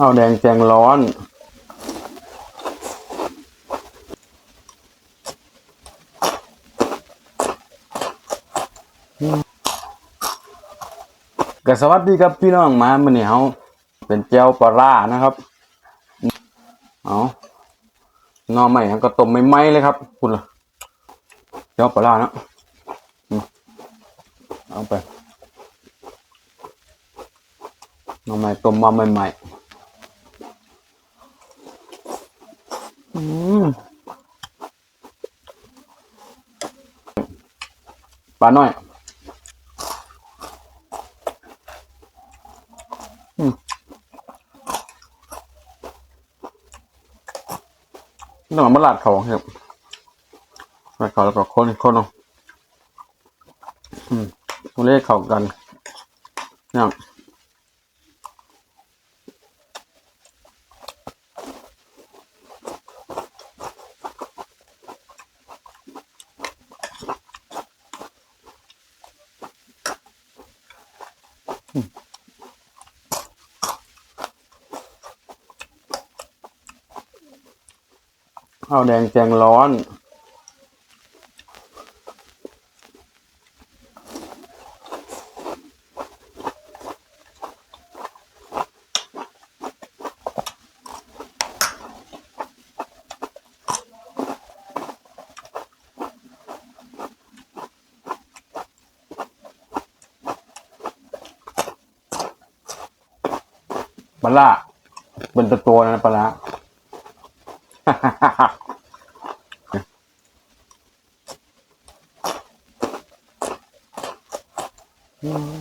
ข้าวแดงแจงร้อน กสวัสดีครับพี่น้องมามื่อนี้เขาเป็นเจียวปลาร้านะครับ เอาน่อใหม่ก็ต้มไม่ไหมเลยครับ คุณล่ะเจียวปลาร้านะเอาไปน่อใหม่ต้มมาใหม่ๆ อืมปลาหน้อยต้องเอมาลาดเขาครับลาดเขาแล้วก็คนคนเอาอืมตัวเลขเข้ากันเนี่ย ข้าวแดงแจงร้อน ปลาเป็นตัวตัวนะปลาร้าอืม